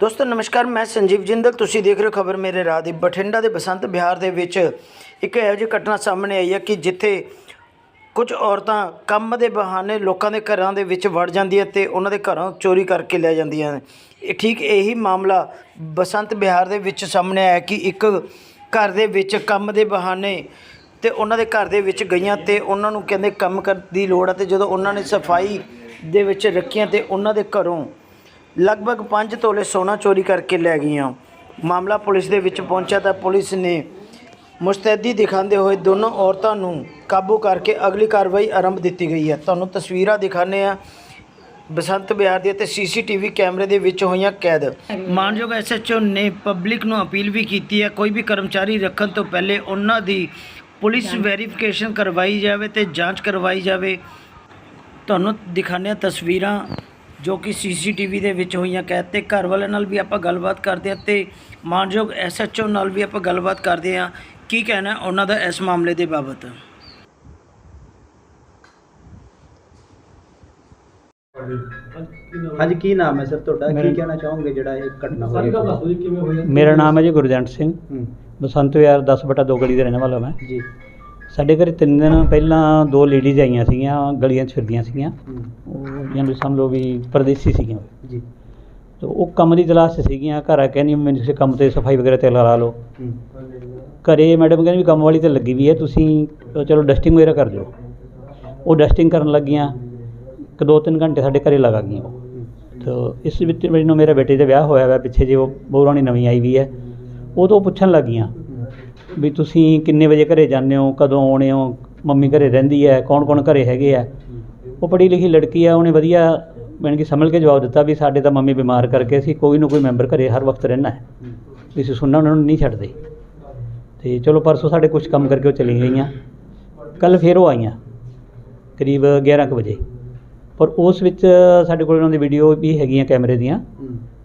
ਦੋਸਤੋ, ਨਮਸਕਾਰ, ਮੈਂ ਸੰਜੀਵ ਜਿੰਦਲ। ਤੁਸੀਂ ਦੇਖ ਰਹੇ ਹੋ ਖਬਰ ਮੇਰੇ ਰਾਹ ਦੀ। ਬਠਿੰਡਾ ਦੇ ਬਸੰਤ ਬਿਹਾਰ ਦੇ ਵਿੱਚ ਇੱਕ ਇਹੋ ਜਿਹੀ ਘਟਨਾ ਸਾਹਮਣੇ ਆਈ ਹੈ ਕਿ ਜਿੱਥੇ ਕੁਝ ਔਰਤਾਂ ਕੰਮ ਦੇ ਬਹਾਨੇ ਲੋਕਾਂ ਦੇ ਘਰਾਂ ਦੇ ਵਿੱਚ ਵੜ ਜਾਂਦੀਆਂ ਤੇ ਉਹਨਾਂ ਦੇ ਘਰਾਂ ਚੋਰੀ ਕਰਕੇ ਲੈ ਜਾਂਦੀਆਂ ਨੇ। ਇਹ ਠੀਕ ਇਹੀ ਮਾਮਲਾ ਬਸੰਤ ਬਿਹਾਰ ਦੇ ਵਿੱਚ ਸਾਹਮਣੇ ਆਇਆ ਕਿ ਇੱਕ ਘਰ ਦੇ ਵਿੱਚ ਕੰਮ ਦੇ ਬਹਾਨੇ ਤੇ ਉਹਨਾਂ ਦੇ ਘਰ ਦੇ ਵਿੱਚ ਗਈਆਂ ਤੇ ਉਹਨਾਂ ਨੂੰ ਕਹਿੰਦੇ ਕੰਮ ਕਰਨ ਦੀ ਲੋੜ ਹੈ ਤੇ ਜਦੋਂ ਉਹਨਾਂ ਨੇ ਸਫ਼ਾਈ ਦੇ ਵਿੱਚ ਰੱਖੀਆਂ ਤੇ ਉਹਨਾਂ ਦੇ ਘਰੋਂ ਲਗਭਗ 5 ਤੋਲੇ ਸੋਨਾ ਚੋਰੀ ਕਰਕੇ ਲੈ ਗਈਆਂ। ਮਾਮਲਾ ਪੁਲਿਸ ਦੇ ਵਿੱਚ ਪਹੁੰਚਿਆ ਤਾਂ ਪੁਲਿਸ ਨੇ ਮੁਸਤੈਦੀ ਦਿਖਾਉਂਦੇ ਹੋਏ ਦੋਨੋਂ ਔਰਤਾਂ ਨੂੰ ਕਾਬੂ ਕਰਕੇ ਅਗਲੀ ਕਾਰਵਾਈ ਆਰੰਭ ਦਿੱਤੀ ਗਈ ਹੈ। ਤੁਹਾਨੂੰ ਤਸਵੀਰਾਂ ਦਿਖਾਣੇ ਆ ਬਸੰਤ ਬਿਹਾਰ ਦੀ ਤੇ ਸੀਸੀਟੀਵੀ ਕੈਮਰੇ ਦੇ ਵਿੱਚ ਹੋਈਆਂ ਕੈਦ। ਮਾਨਯੋਗ ਐਸਐਚਓ ਨੇ ਪਬਲਿਕ ਨੂੰ ਅਪੀਲ ਵੀ ਕੀਤੀ ਹੈ ਕੋਈ ਵੀ ਕਰਮਚਾਰੀ ਰੱਖਣ ਤੋਂ ਪਹਿਲੇ ਉਹਨਾਂ ਦੀ ਪੁਲਿਸ ਵੈਰੀਫਿਕੇਸ਼ਨ ਕਰਵਾਈ ਜਾਵੇ ਤੇ ਜਾਂਚ ਕਰਵਾਈ ਜਾਵੇ। ਤੁਹਾਨੂੰ ਹਾਂ ਤਸਵੀਰਾਂ। ਜੋ ਕਿ ਸੀਸੀਟੀਵੀ ਦੇ ਵਿੱਚ ਹੋਈਆਂ ਕੈਦ ਤੇ ਘਰ ਵਾਲਿਆਂ ਨਾਲ ਵੀ ਆਪਾਂ ਗੱਲਬਾਤ ਕਰਦੇ ਹਾਂ ਤੇ ਮਾਨਯੋਗ ਐਸਐਚਓ ਨਾਲ ਵੀ ਆਪਾਂ ਗੱਲਬਾਤ ਕਰਦੇ ਹਾਂ। ਕੀ ਕਹਿਣਾ ਹੈ ਉਹਨਾਂ ਦਾ ਇਸ ਮਾਮਲੇ ਦੇ ਬਾਬਤ? ਹਾਂਜੀ ਕੀ ਨਾਮ ਹੈ ਸਰ ਤੁਹਾਡਾ? ਕੀ ਕਹਿਣਾ ਚਾਹੋਗੇ ਜਿਹੜਾ ਇਹ ਘਟਨਾ ਹੋਈ ਹੈ? ਮੇਰਾ ਨਾਮ ਹੈ ਜੀ ਗੁਰਜੰਟ ਸਿੰਘ। ਹੂੰ, ਬਸੰਤ ਵਿਹਾਰ 10 ਬਟਾ 2 ਗਲੀ ਦੇ ਰਹਿਣ ਵਾਲਾ ਮੈਂ। ਜੀ। ਸਾਡੇ ਘਰੇ ਤਿੰਨ ਦਿਨ ਪਹਿਲਾਂ ਦੋ ਲੇਡੀਜ਼ ਆਈਆਂ ਸੀਗੀਆਂ ਗਲੀਆਂ 'ਚ ਫਿਰਦੀਆਂ ਸੀਗੀਆਂ। ਹੂੰ, ਉਹ ਜਾਂ ਵੀ ਸਮਝ ਲਓ ਵੀ ਪਰਦੇਸੀ ਸੀਗੀਆਂ। ਜੀ। ਤੇ ਉਹ ਕੰਮ ਦੀ ਤਲਾਸ਼ 'ਚ ਸੀਗੀਆਂ ਘਰ ਆ ਕਹਿੰਦੀ ਮੈਨੂੰ ਕਿਸੇ ਕੰਮ ਤੇ ਸਫ਼ਾਈ ਵਗੈਰਾ ਤੇ ਲਾ ਲਓ। ਹੂੰ, ਘਰੇ ਮੈਡਮ ਕਹਿੰਦੀ ਵੀ ਕੰਮ ਵਾਲੀ ਤੇ ਲੱਗੀ ਵੀ ਹੈ ਤੁਸੀਂ ਚਲੋ ਡਸਟਿੰਗ ਵਗੈਰਾ ਕਰ ਦਿਓ। ਉਹ ਡਸਟਿੰਗ ਕਰਨ ਲੱਗੀਆਂ। ਇੱਕ ਦੋ ਤਿੰਨ ਘੰਟੇ ਸਾਡੇ ਘਰੇ ਲਗਾ ਗਈਆਂ ਉਹ। ਹੂੰ, ਤੋ ਇਸ ਵਿੱਚ ਮੈਨੂੰ ਮੇਰੇ ਬੇਟੇ ਦਾ ਵਿਆਹ ਹੋਇਆ ਵਾ ਪਿੱਛੇ ਜੇ ਉਹ ਬੋਰਾਣੀ ਨਵੀਂ ਆਈ ਵੀ ਹੈ ਉਹ ਤੋਂ ਪੁੱਛਣ ਲੱਗੀਆਂ ਹੂੰ, ਵੀ ਤੁਸੀਂ ਕਿੰਨੇ ਵਜੇ ਘਰੇ ਜਾਂਦੇ ਹੋ ਕਦੋਂ ਆਉਣੇ ਹੋ ਮੰਮੀ ਘਰੇ ਰਹਿੰਦੀ ਹੈ ਕੌਣ ਕੌਣ ਘਰੇ ਹੈਗੇ ਆ? ਉਹ ਪੜ੍ਹੀ ਲਿਖੀ ਲੜਕੀ ਆ ਉਹਨੇ ਵਧੀਆ ਮੈਨੂੰ ਕਿ ਸਮਝ ਕੇ ਜਵਾਬ ਦਿੱਤਾ ਵੀ ਸਾਡੇ ਤਾਂ ਮੰਮੀ ਬਿਮਾਰ ਕਰਕੇ ਅਸੀਂ ਕੋਈ ਨਾ ਕੋਈ ਮੈਂਬਰ ਘਰੇ ਹਰ ਵਕਤ ਰਹਿਣਾ ਹੈ। ਵੀ ਅਸੀਂ ਸੁਣਨਾ ਉਹਨਾਂ ਨੂੰ ਨਹੀਂ ਛੱਡਦੇ। ਤੇ ਚਲੋ ਪਰਸੋਂ ਸਾਡੇ ਕੁਝ ਕੰਮ ਕਰਕੇ ਉਹ ਚਲੀ ਗਈਆਂ। ਕੱਲ ਫੇਰ ਉਹ ਆਈਆਂ ਕਰੀਬ 11 ਕੁ ਵਜੇ। ਪਰ ਉਸ ਵਿੱਚ ਸਾਡੇ ਕੋਲ ਉਹਨਾਂ ਦੀ ਵੀਡੀਓ ਵੀ ਹੈਗੀਆਂ ਕੈਮਰੇ ਦੀਆਂ।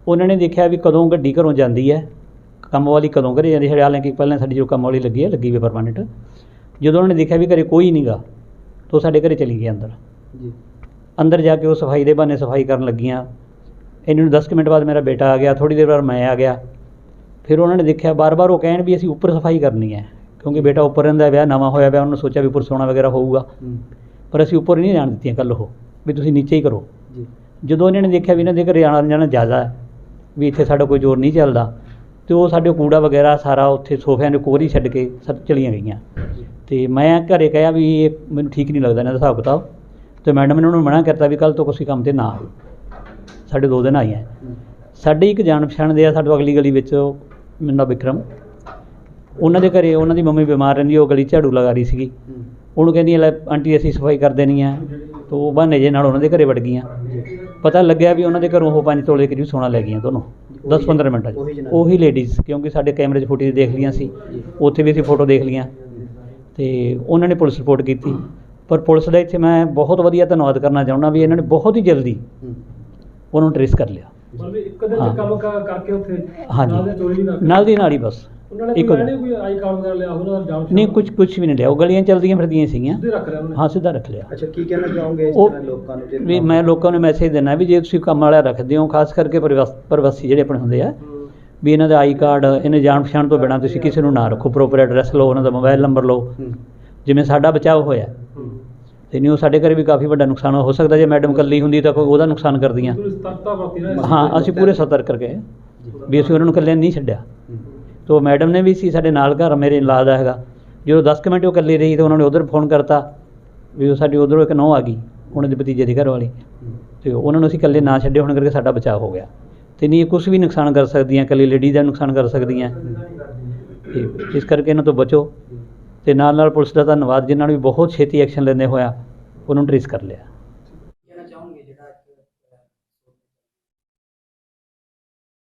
ਉਹਨਾਂ ਨੇ ਦੇਖਿਆ ਵੀ ਕਦੋਂ ਗੱਡੀ ਘਰੋਂ ਜਾਂਦੀ ਹੈ। ਕੰਮ ਵਾਲੀ ਕਦੋਂ ਘਰੇ ਜਾਂਦੀ ਹੈ ਹਾਲਾਂਕਿ ਪਹਿਲਾਂ ਸਾਡੀ ਜੋ ਕੰਮ ਵਾਲੀ ਲੱਗੀ ਹੈ ਲੱਗੀ ਵੀ ਪਰਮਾਨੈਂਟ ਜਦੋਂ ਉਹਨਾਂ ਨੇ ਦੇਖਿਆ ਵੀ ਘਰੇ ਕੋਈ ਨਹੀਂਗਾ ਤਾਂ ਸਾਡੇ ਘਰੇ ਚਲੀ ਗਈ ਅੰਦਰ। ਜੀ। ਅੰਦਰ ਜਾ ਕੇ ਉਹ ਸਫ਼ਾਈ ਦੇ ਬਹਾਨੇ ਸਫ਼ਾਈ ਕਰਨ ਲੱਗੀਆਂ। ਇਹਨਾਂ ਨੂੰ 10 ਕੁ ਮਿੰਟ ਬਾਅਦ ਮੇਰਾ ਬੇਟਾ ਆ ਗਿਆ ਥੋੜੀ ਦੇਰ ਬਾਅਦ ਮੈਂ ਆ ਗਿਆ। ਫਿਰ ਉਹਨਾਂ ਨੇ ਦੇਖਿਆ ਬਾਰ-ਬਾਰ ਉਹ ਕਹਿਣ ਵੀ ਅਸੀਂ ਉੱਪਰ ਸਫ਼ਾਈ ਕਰਨੀ ਹੈ ਕਿਉਂਕਿ ਬੇਟਾ ਉੱਪਰ ਰਹਿੰਦਾ ਵਿਆਹ ਨਵਾਂ ਹੋਇਆ ਵਿਆਹ ਉਹਨੂੰ ਸੋਚਿਆ ਵੀ ਉੱਪਰ ਸੋਣਾ ਵਗੈਰਾ ਹੋਊਗਾ। ਪਰ ਅਸੀਂ ਉੱਪਰ ਨਹੀਂ ਜਾਣ ਦਿੱਤੀਆਂ ਕੱਲ ਉਹ ਵੀ ਤੁਸੀਂ ਨੀਚੇ ਹੀ ਕਰੋ। ਜੀ। ਜਦੋਂ ਇਹਨਾਂ ਨੇ ਦੇਖਿਆ ਵੀ ਇਹਨਾਂ ਦੇ ਘਰੇ ਆਉਣਾ ਜਾਣਾ ਜ਼ਿਆਦਾ ਹੈ ਵੀ ਇੱਥੇ ਸਾਡਾ ਕੋਈ ਜ਼ੋਰ ਨਹੀਂ ਚੱਲਦਾ ਤੇ ਉਹ ਸਾਡੇ ਕੂੜਾ ਵਗੈਰਾ ਸਾਰਾ ਉੱਥੇ ਸੋਫਿਆਂ ਦੇ ਕੋਹਰੀ ਛੱਡ ਕੇ ਸਭ ਚਲੀਆਂ ਗਈਆਂ। ਤੇ ਮੈਂ ਘਰੇ ਕਿਹਾ ਵੀ ਇਹ ਮੈਨੂੰ ਠੀਕ ਨਹੀਂ ਲੱਗਦਾ ਇਹਨਾਂ ਦਾ ਹਿਸਾਬ ਕਿਤਾਬ। ਤੇ ਮੈਡਮ ਨੇ ਉਹਨਾਂ ਨੂੰ ਮਨਾ ਕਰਤਾ ਵੀ ਕੱਲ ਤੋਂ ਤੁਸੀਂ ਕੰਮ ਤੇ ਨਾ ਆਓ ਸਾਡੇ ਦੋ ਦਿਨ ਆਈਆਂ ਹੂੰ, ਸਾਡੇ ਇੱਕ ਜਾਣ ਪਛਾਣ ਦੇ ਆ ਸਾਡੇ ਅਗਲੀ ਗਲੀ ਵਿੱਚ ਉਹ ਮੁੰਡਾ ਵਿਕਰਮ। ਉਹਨਾਂ ਦੇ ਘਰੇ ਉਹਨਾਂ ਦੀ ਮੰਮੀ ਬਿਮਾਰ ਰਹਿੰਦੀ ਉਹ ਗਲੀ ਝਾੜੂ ਲਗਾ ਰਹੀ ਸੀਗੀ। ਉਹਨੂੰ ਕਹਿੰਦੀ ਲੈ ਆਂਟੀ ਅਸੀਂ ਸਫ਼ਾਈ ਕਰ ਦੇਣੀ ਆ। ਤੇ ਉਹ ਬਹਾਨੇ ਜੇ ਨਾਲ ਉਹਨਾਂ ਦੇ ਘਰੇ ਵੜ ਗਈਆਂ। ਪਤਾ ਲੱਗਿਆ ਵੀ ਉਹਨਾਂ ਦੇ ਘਰੋਂ ਉਹ 5 ਤੋਲੇ ਕਰੀਬ ਸੋਨਾ ਲੈ ਗਈਆਂ ਦੋਨੋਂ। 10-15 ਮਿੰਟਾਂ 'ਚ ਉਹੀ ਲੇਡੀਜ਼ ਕਿਉਂਕਿ ਸਾਡੇ ਕੈਮਰੇ 'ਚ ਫੁਟੇਜ ਦੇਖ ਲਈਆਂ ਸੀ। ਉੱਥੇ ਵੀ ਅਸੀਂ ਫੋਟੋ ਦੇਖ ਲਈਆਂ। ਤੇ ਉਹਨਾਂ ਨੇ ਪੁਲਿਸ ਰਿਪੋਰਟ ਕੀਤੀ। ਪਰ ਪੁਲਿਸ ਦਾ ਇੱਥੇ ਮੈਂ ਬਹੁਤ ਵਧੀਆ ਧੰਨਵਾਦ ਕਰਨਾ ਚਾਹੁੰਦਾ ਵੀ ਇਹਨਾਂ ਨੇ ਬਹੁਤ ਹੀ ਜਲਦੀ ਉਹਨਾਂ ਟ੍ਰੇਸ ਕਰ ਲਿਆ। ਮਤਲਬ ਇੱਕ ਦਿਨ ਹਾਂ। ਚ ਕੰਮ ਕ- ਕਰਕੇ ਉੱਥੇ ਹਾਂਜੀ। ਨਾਲ ਦੀ ਨਾਲ ਹੀ ਬਸ। ਉਹਨਾਂ ਨੇ ਇੱਕ ਕੋਈ ਦਿਨ। ਨਹੀਂ ਕੋਈ ਆਈ ਕਾਰਡ ਵਗੈਰਾ ਲਿਆ ਉਹਨਾਂ ਦਾ ਜਾਣ ਨਹੀਂ ਕੁਝ ਕੁਝ ਵੀ ਨਹੀਂ ਲਿਆ। ਉਹ ਗਲੀਆਂ ਚਲਦੀਆਂ ਫਿਰਦੀਆਂ ਸੀਗੀਆਂ। ਸਿੱਧੇ ਰੱਖ ਲਿਆ ਉਹਨਾਂ। ਨੇ ਹਾਂ ਸਿੱਧਾ ਰੱਖ ਲਿਆ। ਅੱਛਾ ਕੀ ਕਹਿਣਾ ਚਾਹੋਗੇ ਇਸ ਉਹ- ਤਰ੍ਹਾਂ ਲੋਕਾਂ ਨੂੰ ਜੇ ਵੀ ਮੈਂ ਲੋਕਾਂ ਨੂੰ ਮੈਸੇਜ ਦੇਣਾ ਵੀ ਜੇ ਤੁਸੀਂ ਕੰਮ ਵਾਲਾ ਰੱਖਦੇ ਹੋ ਖਾਸ ਕਰਕੇ ਪ੍ਰਵਾਸ- ਪ੍ਰਵਾਸੀ ਜਿਹੜੇ ਆਪਣੇ ਹੁੰਦੇ ਆ ਹੂੰ। ਵੀ ਇਹਨਾਂ ਦਾ ਆਈ ਕਾਰਡ ਇਹਨਾਂ ਜਾਣ ਪਛਾਣ ਤੋਂ ਬਿਨਾਂ ਤੁਸੀਂ ਕਿਸੇ ਨੂੰ ਨਾ ਰੱਖੋ ਪ੍ਰੋਪਰ ਐਡਰੈਸ ਲਓ ਉਹਨਾਂ ਦਾ ਮੋਬਾਈਲ ਨੰਬਰ ਲਓ। ਹੂੰ, ਜਿਵੇਂ ਸਾਡਾ ਬਚਾਅ ਹੋਇਆ। ਹੂੰ। ਤੇ ਨਹੀਂ ਉਹ ਸਾਡੇ ਘਰੇ ਵੀ ਕਾਫੀ ਵੱਡਾ ਨੁਕਸਾਨ ਹੋ ਸਕਦਾ ਜੇ ਮੈਡਮ ਇਕੱਲੀ ਹੁੰਦੀ ਤਾਂ ਕੋਈ ਉਹਦਾ ਨੁਕਸਾਨ ਕਰਦੀਆਂ। ਪੂਰੀ ਸਤਰਕਤਾ ਵਰਤੀ ਨਾ ਹਾਂ ਅਸੀਂ ਪੂਰੇ ਸਤਰਕ ਕਰਕੇ। ਵੀ ਅਸੀਂ ਉਹਨਾਂ ਨੂੰ ਇਕੱਲੇ ਨਹੀਂ ਛੱਡਿਆ। ਹੂੰ, ਤੇ ਉਹ ਮੈਡਮ ਨੇ ਵੀ ਸੀ ਸਾਡੇ ਨਾਲ ਘਰ ਮੇਰੇ ਨਾਲ ਦਾ ਹੈਗਾ। ਜਦੋਂ 10 ਕੁ ਮਿੰਟ ਉਹ ਇਕੱਲੀ ਰਹੀ ਤਾਂ ਉਹਨਾਂ ਨੇ ਉਧਰ ਫੋਨ ਕਰਤਾ ਵੀ ਉਹ ਸਾਡੀ ਉਧਰੋਂ ਇੱਕ ਨੌ ਆ ਗਈ ਉਹਨਾਂ ਦੇ ਭਤੀਜੇ ਦੀ ਘਰ ਵਾਲੀ ਹੂੰ, ਤੇ ਉਹਨਾਂ ਨੂੰ ਅਸੀਂ ਇਕੱਲੇ ਨਾ ਛੱਡੇ ਹੋਣ ਕਰਕੇ ਸਾਡਾ ਬਚਾਅ ਹੋ ਗਿਆ। ਤੇ ਨਹੀਂ ਇਹ ਕੁਝ ਵੀ ਨੁਕਸਾਨ ਕਰ ਸਕਦੀਆਂ ਇਕੱਲੀ ਲੇਡੀ ਦਾ ਨੁਕਸਾਨ ਕਰ ਸਕਦੀਆਂ। ਤੇ ਇਸ ਕਰਕੇ ਇਹਨਾਂ ਤੋਂ ਬਚੋ। ਤੇ ਨਾਲ ਨਾਲ ਪੁਲਿਸ ਦਾ ਧੰਨਵਾਦ ਜਿਨ੍ਹਾਂ ਨੇ ਵੀ ਬਹੁਤ ਛੇਤੀ ਐਕਸ਼ਨ ਲੈਂਦੇ ਹੋਇਆ ਉਹਨੂੰ ਨੂੰ ਟ੍ਰੇਸ ਕਰ ਲਿਆ।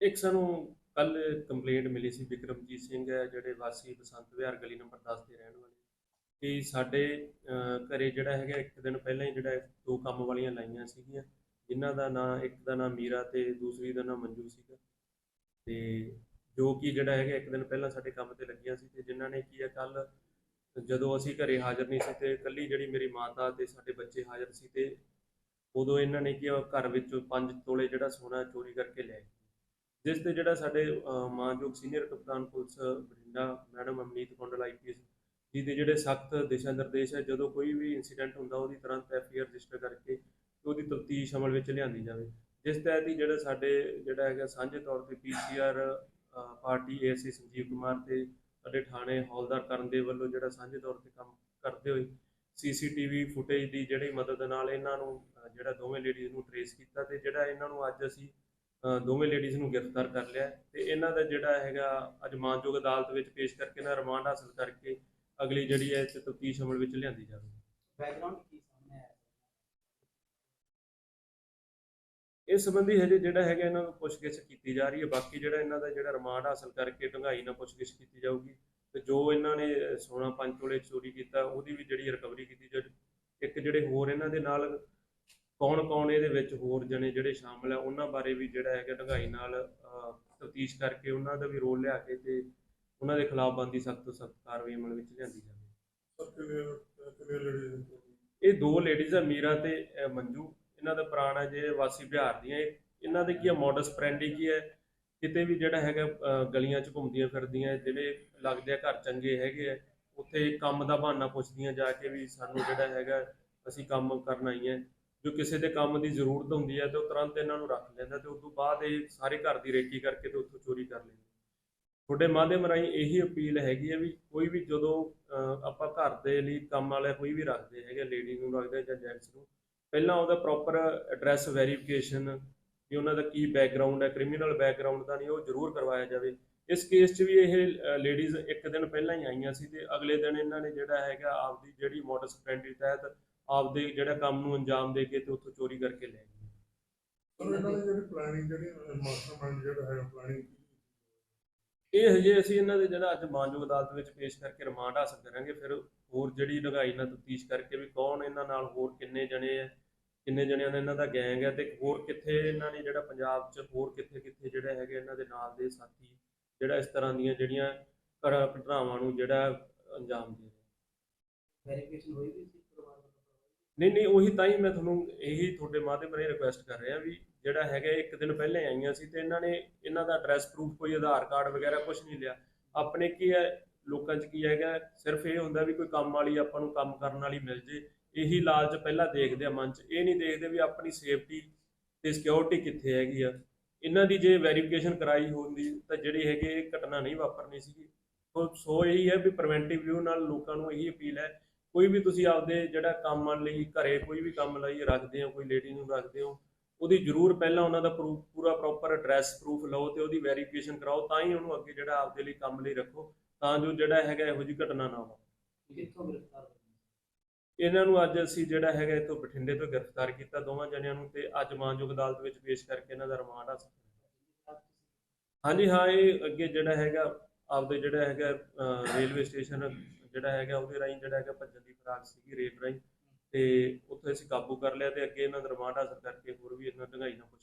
ਇੱਕ ਸਾਨੂੰ ਕੱਲ ਕੰਪਲੇਂਟ ਮਿਲੀ ਸੀ ਵਿਕਰਮਜੀਤ ਸਿੰਘ ਹੈ ਜਿਹੜੇ ਵਾਸੀ ਬਸੰਤ ਵਿਹਾਰ ਗਲੀ ਨੰਬਰ 10 ਦੇ ਰਹਿਣ ਵਾਲੇ। ਕਿ ਸਾਡੇ ਅਹ, ਘਰੇ ਜਿਹੜਾ ਹੈਗਾ ਇੱਕ ਦਿਨ ਪਹਿਲਾਂ ਹੀ ਜਿਹੜਾ ਦੋ ਕੰਮ ਵਾਲੀਆਂ ਲਾਈਆਂ ਸੀਗੀਆਂ। ਜਿਨ੍ਹਾਂ ਦਾ ਨਾਂ ਇੱਕ ਦਾ ਨਾਂ ਮੀਰਾ ਤੇ ਦੂਸਰੀ ਦਾ ਨਾਂ ਮੰਜੂ ਸੀਗਾ। ਤੇ ਜੋ ਕਿ ਜਿਹੜਾ ਹੈਗਾ ਇੱਕ ਦਿਨ ਪਹਿਲਾਂ ਸਾਡੇ ਕੰਮ ਤੇ ਲੱਗੀਆਂ ਸੀ ਤੇ ਜਿਨ੍ਹਾਂ ਨੇ ਕੀ ਹੈ ਕੱਲ ਜਦੋਂ ਅਸੀਂ ਘਰੇ ਹਾਜ਼ਰ ਨਹੀਂ ਸੀ ਤੇ ਇਕੱਲੀ ਜਿਹੜੀ ਮੇਰੀ ਮਾਤਾ ਤੇ ਸਾਡੇ ਬੱਚੇ ਹਾਜ਼ਰ ਸੀ ਤੇ ਉਦੋਂ ਇਹਨਾਂ ਨੇ ਕੀ ਘਰ ਵਿੱਚੋਂ 5 ਤੋਲੇ ਜਿਹੜਾ ਸੋਨਾ ਚੋਰੀ ਕਰਕੇ ਲੈ ਗਏ। ਜਿਸ ਤੇ ਜਿਹੜਾ ਸਾਡੇ ਅਹ, ਮਾਨਯੋਗ ਸੀਨੀਅਰ ਕਪਤਾਨ police Bathinda madam Amneet Kundal IPS ji ਦੇ ਜਿਹੜੇ ਸਖਤ ਦਿਸ਼ਾ ਨਿਰਦੇਸ਼ ਹੈ ਜਦੋਂ ਕੋਈ ਵੀ ਇਨਸੀਡੈਂਟ ਹੁੰਦਾ ਉਹਦੀ ਤੁਰੰਤ ਐਫਆਈਆਰ ਰਜਿਸਟਰ ਕਰਕੇ ਉਹਦੀ ਤਫਤੀਸ਼ ਅਮਲ ਵਿੱਚ ਲਿਆਂਦੀ ਜਾਵੇ। ਜਿਸ ਤਹਿਤ ਹੀ ਜਿਹੜਾ ਸਾਡੇ ਜਿਹੜਾ ਹੈਗਾ ਸਾਂਝੇ ਤੌਰ ਤੇ PCR party ASC Sanjeev Kumar ਤੇ ਸਾਡੇ ਥਾਣੇ ਹੌਲਦਾਰ ਕਰਨ ਦੇ ਵੱਲੋਂ ਜਿਹੜਾ ਸਾਂਝੇ ਤੌਰ ਤੇ ਕੰਮ ਕਰਦੇ ਹੋਏ ਸੀਸੀਟੀਵੀ ਫੁਟੇਜ ਦੀ ਜਿਹੜੀ ਮਦਦ ਨਾਲ ਇਹਨਾਂ ਨੂੰ ਜਿਹੜਾ ਦੋਵੇਂ ਲੇਡੀਜ਼ ਨੂੰ ਟਰੇਸ ਕੀਤਾ ਤੇ ਜਿਹੜਾ ਇਹਨਾਂ ਨੂੰ ਅੱਜ ਅਸੀਂ ਦੋਵੇਂ ਲੇਡੀਜ਼ ਨੂੰ ਗ੍ਰਿਫਤਾਰ ਕਰ ਲਿਆ ਤੇ ਇਹਨਾਂ ਦਾ ਜਿਹੜਾ ਹੈਗਾ ਅੱਜ ਮਾਨਯੋਗ ਅਦਾਲਤ ਵਿੱਚ ਪੇਸ਼ ਕਰਕੇ ਇਹਨਾਂ ਰਿਮਾਂਡ ਹਾਸਲ ਕਰਕੇ ਅਗਲੀ ਜਿਹੜੀ ਹੈ ਤੇ ਤਫਤੀਸ਼ ਅਮਲ ਵਿੱਚ ਲਿਆਂਦੀ ਜਾਵੇ ਬੈਕਗ੍ਰਾਉਂਡ ਕੀ ਸਾਹਮਣੇ ਆਇਆ? ਇਸ ਸੰਬੰਧੀ ਹਜੇ ਜਿਹੜਾ ਹੈਗਾ ਇਹਨਾਂ ਨੂੰ ਪੁੱਛਗਿੱਛ ਕੀਤੀ ਜਾ ਰਹੀ ਹੈ। ਬਾਕੀ ਜਿਹੜਾ ਇਹਨਾਂ ਦਾ ਜਿਹੜਾ ਰਿਮਾਂਡ ਹਾਸਲ ਕਰਕੇ ਢੰਗਾਈ ਨਾਲ ਪੁੱਛਗਿੱਛ ਕੀਤੀ ਜਾਊਗੀ ਤੇ ਜੋ ਇਹਨਾਂ ਨੇ ਸੋਨਾ ਪੰਜ ਤੋਲੇ ਚੋਰੀ ਕੀਤਾ ਉਹਦੀ ਵੀ ਜਿਹੜੀ ਰਿਕਵਰੀ ਕੀਤੀ ਜਾਊ ਇੱਕ ਜਿਹੜੇ ਹੋਰ ਇਹਨਾਂ ਦੇ ਨਾਲ ਕੌਣ ਕੌਣ ਇਹਦੇ ਵਿੱਚ ਹੋਰ ਜਣੇ ਜਿਹੜੇ ਸ਼ਾਮਲ ਹੈ ਉਹਨਾਂ ਬਾਰੇ ਵੀ ਜਿਹੜਾ ਹੈਗਾ ਢੰਗਾਈ ਨਾਲ ਤਫਤੀਸ਼ ਕਰਕੇ ਉਹਨਾਂ ਦਾ ਵੀ ਰੋਲ ਲਿਆ ਕੇ ਤੇ ਉਹਨਾਂ ਦੇ ਖਿਲਾਫ ਬੰਦੀ ਸਖਤ ਤੋਂ ਸਖਤ ਕਾਰਵਾਈ ਅਮਲ ਵਿੱਚ ਲਿਆਂਦੀ ਜਾਵੇ। ਇਹ ਦੋ ਲੇਡੀਜ਼ ਆ ਮੀਰਾ ਤੇ ਮੰਜੂ। ਇਹਨਾਂ ਦਾ ਪੁਰਾਣਾ ਜਿਹੜੇ ਵਾਸੀ ਬਿਹਾਰ ਦੀਆਂ ਇਹ- ਇਹਨਾਂ ਦੇ ਕੀ ਹੈ ਮੋਡਸ ਫਰੈਂਡਲੀ ਕੀ ਹੈ? ਕਿਤੇ ਵੀ ਜਿਹੜਾ ਹੈਗਾ ਗਲੀਆਂ 'ਚ ਘੁੰਮਦੀਆਂ ਫਿਰਦੀਆਂ ਜਿਹੜੇ ਲੱਗਦੇ ਆ ਘਰ ਚੰਗੇ ਹੈਗੇ ਆ ਉੱਥੇ ਕੰਮ ਦਾ ਬਹਾਨਾ ਪੁੱਛਦੀਆਂ ਜਾ ਕੇ ਵੀ ਸਾਨੂੰ ਜਿਹੜਾ ਹੈਗਾ ਅਸੀਂ ਕੰਮ ਕਰਨ ਆਈਆਂ। ਜੋ ਕਿਸੇ ਦੇ ਕੰਮ ਦੀ ਜ਼ਰੂਰਤ ਹੁੰਦੀ ਹੈ ਤੇ ਉਹ ਤੁਰੰਤ ਇਹਨਾਂ ਨੂੰ ਰੱਖ ਲੈਂਦਾ ਤੇ ਉਸ ਤੋਂ ਬਾਅਦ ਇਹ ਸਾਰੇ ਘਰ ਦੀ ਰੇਕੀ ਕਰਕੇ ਤੇ ਉੱਥੋਂ ਚੋਰੀ ਕਰ ਲੈਂਦਾ। ਤੁਹਾਡੇ ਮਾਧਿਅਮ ਰਾਹੀਂ ਇਹੀ ਅਪੀਲ ਹੈਗੀ ਹੈ ਵੀ ਕੋਈ ਵੀ ਜਦੋਂ ਆਪਾਂ ਘਰ ਦੇ ਲਈ ਕੰਮ ਵਾਲਾ ਕੋਈ ਵੀ ਰੱਖਦੇ ਹੈਗੇ ਲੇਡੀ ਨੂੰ ਰੱਖਦੇ ਜਾਂ ਜੈਂਟਸ ਨੂੰ, ਪਹਿਲਾਂ ਉਹਦਾ ਪ੍ਰੋਪਰ ਐਡਰੈਸ ਵੈਰੀਫਿਕੇਸ਼ਨ ਕਿ ਉਹਨਾਂ ਦਾ ਕੀ ਬੈਕਗ੍ਰਾਉਂਡ ਹੈ ਕ੍ਰਿਮੀਨਲ ਬੈਕਗ੍ਰਾਉਂਡ ਦਾ ਨਹੀਂ, ਉਹ ਜ਼ਰੂਰ ਕਰਵਾਇਆ ਜਾਵੇ। ਇਸ ਕੇਸ 'ਚ ਵੀ ਇਹ ਲੇਡੀਜ਼ ਇੱਕ ਦਿਨ ਪਹਿਲਾਂ ਹੀ ਆਈਆਂ ਸੀ ਤੇ ਅਗਲੇ ਦਿਨ ਇਹਨਾਂ ਨੇ ਜਿਹੜਾ ਹੈਗਾ ਆਪਦੀ ਜਿਹੜੀ ਮੋਡਸ ਫਰੈਂਡਲੀ ਤਹਿਤ ਆਪਦੇ ਜਿਹੜਾ ਕੰਮ ਨੂੰ ਅੰਜਾਮ ਦੇ ਕੇ ਤੇ ਉੱਥੋਂ ਚੋਰੀ ਕਰਕੇ ਲੈ ਗਏ। ਪਰ ਇਹਨਾਂ ਦੀ ਜਿਹੜੀ ਪਲੈਨਿੰਗ ਜਿਹੜੀ ਮਾਸਟਰਮਾਈਂਡ ਜਿਹੜਾ ਹੈ ਪਲੈਨਿੰਗ ਇਹ ਹਜੇ ਅਸੀਂ ਇਹਨਾਂ ਦੇ ਜਿਹੜਾ ਅੱਜ ਮਾਨਯੋਗ ਅਦਾਲਤ ਵਿੱਚ ਪੇਸ਼ ਕਰਕੇ ਰਿਮਾਂਡ ਹਾਸਲ ਕਰਾਂਗੇ। ਫਿਰ ਹੋਰ ਜਿਹੜੀ ਢੰਗਾਈ ਨਾਲ ਤਫਤੀਸ਼ ਕਰਕੇ ਵੀ ਕੌਣ ਇਹਨਾਂ ਨਾਲ ਹੋਰ ਕਿੰਨੇ ਜਣੇ ਆ ਕਿੰਨੇ ਜਣਿਆਂ ਦਾ ਇਹਨਾਂ ਦਾ ਗੈਂਗ ਹੈ ਤੇ ਹੋਰ ਕਿੱਥੇ ਇਹਨਾਂ ਨੇ ਜਿਹੜਾ ਪੰਜਾਬ 'ਚ ਹੋਰ ਕਿੱਥੇ ਕਿੱਥੇ ਜਿਹੜਾ ਹੈਗੇ ਇਹਨਾਂ ਦੇ ਨਾਲ ਦੇ ਸਾਥੀ ਜਿਹੜਾ ਇਸ ਤਰ੍ਹਾਂ ਦੀਆਂ ਜਿਹੜੀਆਂ ਘਟਨਾ- ਘਟਨਾਵਾਂ ਨੂੰ ਜਿਹੜਾ ਅੰਜਾਮ ਦੇ ਰਹੇ। ਵੈਰੀਫਿਕੇਸ਼ਨ ਹੋਈ ਵੀ ਸੀ? ਨਹੀਂ ਨਹੀਂ, ਉਹੀ ਤਾਂ ਹੀ ਮੈਂ ਤੁਹਾਨੂੰ ਇਹੀ ਤੁਹਾਡੇ ਮਾਧਿਅਮ ਰਾਹੀਂ ਰਿਕੁਐਸਟ ਕਰ ਰਿਹਾ ਵੀ ਜਿਹੜਾ ਹੈਗਾ ਇੱਕ ਦਿਨ ਪਹਿਲਾਂ ਆਈਆਂ ਸੀ ਤੇ ਇਹਨਾਂ ਨੇ ਇਹਨਾਂ ਦਾ ਐਡਰੈਸ ਪ੍ਰੂਫ ਕੋਈ ਆਧਾਰ ਕਾਰਡ ਵਗੈਰਾ ਕੁਝ ਨਹੀਂ ਲਿਆ। ਆਪਣੇ ਕੀ ਹੈ, ਲੋਕਾਂ 'ਚ ਕੀ ਹੈਗਾ, ਸਿਰਫ ਇਹ ਹੁੰਦਾ ਵੀ ਕੋਈ ਕੰਮ ਵਾਲੀ ਆਪਾਂ ਨੂੰ ਕੰਮ ਕਰਨ ਵਾਲੀ ਮਿਲ ਜੇ, ਇਹੀ ਲਾਲਚ ਪਹਿਲਾਂ ਦੇਖਦੇ ਆ ਮਨ 'ਚ। ਇਹ ਨਹੀਂ ਦੇਖਦੇ ਵੀ ਆਪਣੀ ਸੇਫਟੀ ਤੇ ਸਿਕਿਉਰਿਟੀ ਕਿੱਥੇ ਹੈਗੀ ਆ। ਇਹਨਾਂ ਦੀ ਜੇ ਵੈਰੀਫਿਕੇਸ਼ਨ ਕਰਾਈ ਹੁੰਦੀ ਤਾਂ ਜਿਹੜੀ ਹੈਗੀ ਇਹ ਘਟਨਾ ਨਹੀਂ ਵਾਪਰਨੀ ਸੀਗੀ। ਸੋ ਸੋ ਇਹੀ ਹੈ ਵੀ ਪ੍ਰੀਵੈਂਟਿਵ ਵਿਊ ਨਾਲ ਲੋਕਾਂ ਨੂੰ ਇਹੀ ਅਪੀਲ ਹੈ ਕੋਈ ਵੀ ਤੁਸੀਂ ਆਪਦੇ ਜਿਹੜਾ ਕੰਮ ਲਈ ਘਰੇ ਕੋਈ ਵੀ ਕੰਮ ਲਈ ਰੱਖਦੇ ਹੋ ਕੋਈ ਲੇਡੀ ਨੂੰ ਰੱਖਦੇ ਹੋ ਉਹਦੀ ਜ਼ਰੂਰ ਪਹਿਲਾਂ ਉਹਨਾਂ ਦਾ ਪੂਰਾ ਪ੍ਰੋਪਰ ਐਡਰੈਸ ਪ੍ਰੂਫ ਲਓ ਤੇ ਉਹਦੀ ਵੈਰੀਫਿਕੇਸ਼ਨ ਕਰਾਓ ਤਾਂ ਹੀ ਉਹਨੂੰ ਅੱਗੇ ਜਿਹੜਾ ਆਪਦੇ ਲਈ ਕੰਮ ਲਈ ਰੱਖੋ ਤਾਂ ਜੋ ਜਿਹੜਾ ਹੈਗਾ ਇਹੋ ਜਿਹੀ ਘਟਨਾ ਨਾ ਹੋਵੇ। ਕਿੱਥੋਂ ਗ੍ਰਿਫਤਾਰ ਇਹਨਾਂ ਨੂੰ ਅੱਜ ਅਸੀਂ ਜਿਹੜਾ ਹੈਗਾ ਇੱਥੋਂ ਬਠਿੰਡੇ ਤੋਂ ਗ੍ਰਿਫਤਾਰ ਕੀਤਾ ਦੋਵਾਂ ਜਣਿਆਂ ਨੂੰ ਤੇ ਅੱਜ ਮਾਨਯੋਗ ਅਦਾਲਤ ਵਿੱਚ ਪੇਸ਼ ਕਰਕੇ ਇਹਨਾਂ ਦਾ ਰਿਮਾਂਡ ਕੀਤਾ। ਹਾਂਜੀ ਹਾਂ ਇਹ ਅੱਗੇ ਜਿਹੜਾ ਹੈਗਾ ਆਪਦੇ ਜਿਹੜਾ ਹੈਗਾ ਰੇਲਵੇ ਸਟੇਸ਼ਨ ਜਿਹੜਾ ਹੈਗਾ ਉਹਦੇ ਰਾਹੀਂ ਜਿਹੜਾ ਹੈਗਾ ਭੱਜਣ ਦੀ ਫਰਾਕ ਸੀਗੀ ਰੇਪ ਰਾਹੀਂ। ਤੇ ਉੱਥੇ ਅਸੀਂ ਕਾਬੂ ਕਰ ਲਿਆ ਤੇ ਅੱਗੇ ਇਹਨਾਂ ਦਾ ਰਿਮਾਂਡ ਹਾਸਲ ਕਰਕੇ ਹੋਰ ਵੀ ਇਹਨਾਂ ਢੰਗਾਈ ਨਾਲ ਪੁੱਛ